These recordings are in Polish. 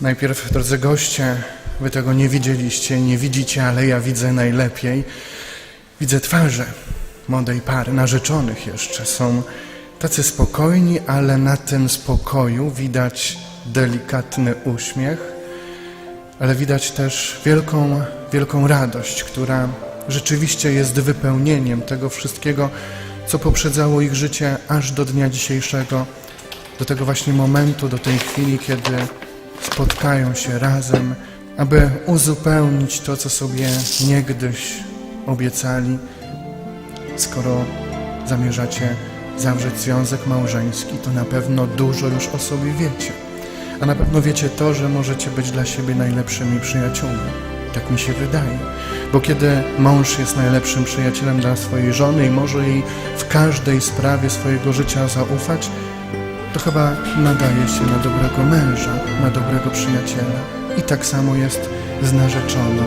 Najpierw, drodzy goście, wy tego nie widzieliście, nie widzicie, ale ja widzę najlepiej. Widzę twarze młodej pary, narzeczonych jeszcze. Są tacy spokojni, ale na tym spokoju widać delikatny uśmiech, ale widać też wielką, wielką radość, która rzeczywiście jest wypełnieniem tego wszystkiego, co poprzedzało ich życie aż do dnia dzisiejszego, do tego właśnie momentu, do tej chwili, kiedy spotkają się razem, aby uzupełnić to, co sobie niegdyś obiecali, skoro zamierzacie zawrzeć związek małżeński, to na pewno dużo już o sobie wiecie. A na pewno wiecie to, że możecie być dla siebie najlepszymi przyjaciółmi. Tak mi się wydaje. Bo kiedy mąż jest najlepszym przyjacielem dla swojej żony i może jej w każdej sprawie swojego życia zaufać, to chyba nadaje się na dobrego męża, na dobrego przyjaciela. I tak samo jest z narzeczoną.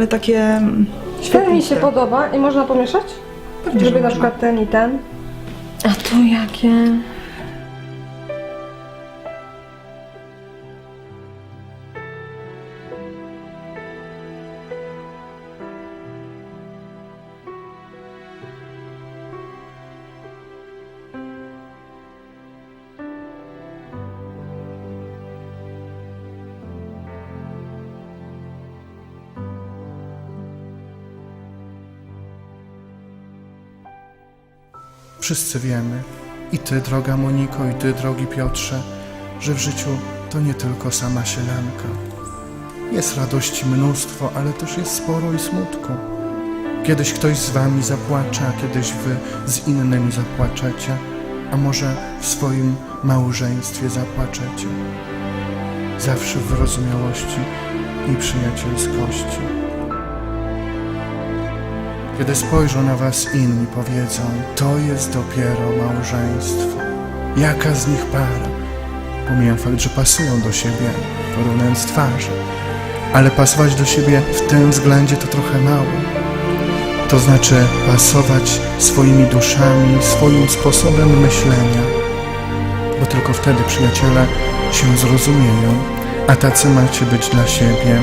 Ale takie... mm, Ten mi się świetliste. podoba i można pomieszać? Pewnie, że Żeby na można. przykład ten i ten. A tu jakie? Wszyscy wiemy, i ty, droga Moniko, i ty, drogi Piotrze, że w życiu to nie tylko sama sielanka. Jest radości mnóstwo, ale też jest sporo i smutku. Kiedyś ktoś z wami zapłacze, a kiedyś wy z innymi zapłaczecie, a może w swoim małżeństwie zapłaczecie. Zawsze w wyrozumiałości i przyjacielskości. Kiedy spojrzą na was inni, powiedzą: To jest dopiero małżeństwo. Jaka z nich para? Pomijam fakt, że pasują do siebie, porównując twarze, ale pasować do siebie w tym względzie to trochę mało. To znaczy pasować swoimi duszami, swoim sposobem myślenia, bo tylko wtedy przyjaciele się zrozumieją, a tacy macie być dla siebie